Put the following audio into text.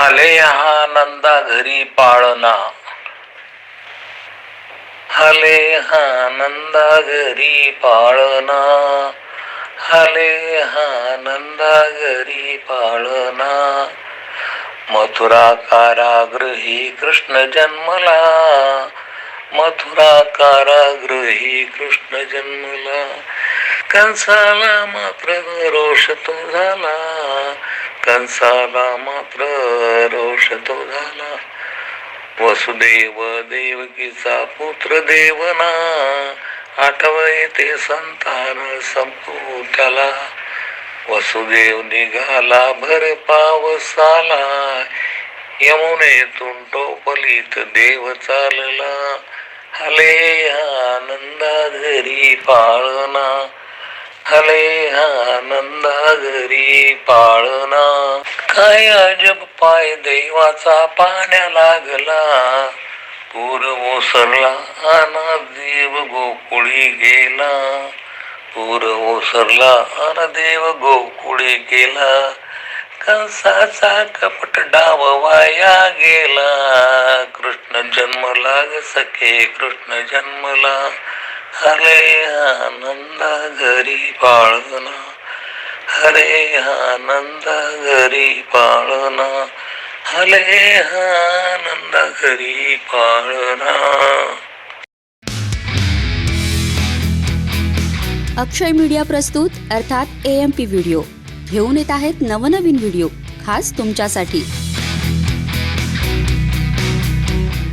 हले हा नंदा घरी पाळना हले हा नंदा घरी पाळना हले हा नंदा घरी पाळना मथुरा कारागृही कृष्ण जन्मला. मथुरा कारागृही कृष्ण जन्मला. कंसाला मात्र रोष तो झाला. कंसाला मात्र रोष तो झाला. वसुदेव देवकीचा पुत्र देवना आठवय ते संतान संपू त्याला. वसुदेव निघाला भर पावसाला यमुनेतून टोपलीत देव चालला. हले आनंदा घरी पाळना हले आनंदा घरी पाळना काय अजब पाय देवाचा पाण्या लागला. पूर ओसरला आना देव गोकुळी गेला. पूर ओसरला आना देव गोकुळी गेला. कंसाचा कपट डाव वाया गेला. कृष्ण जन्मला ग सखे कृष्ण जन्मला. हरे आनंद घरी पाळना हरे आनंद घरी पाळना हरे आनंद घरी पाळना. अक्षय मीडिया प्रस्तुत अर्थात ए एम पी व्हिडिओ घेऊन येत आहेत नवनवीन व्हिडिओ खास तुमच्यासाठी.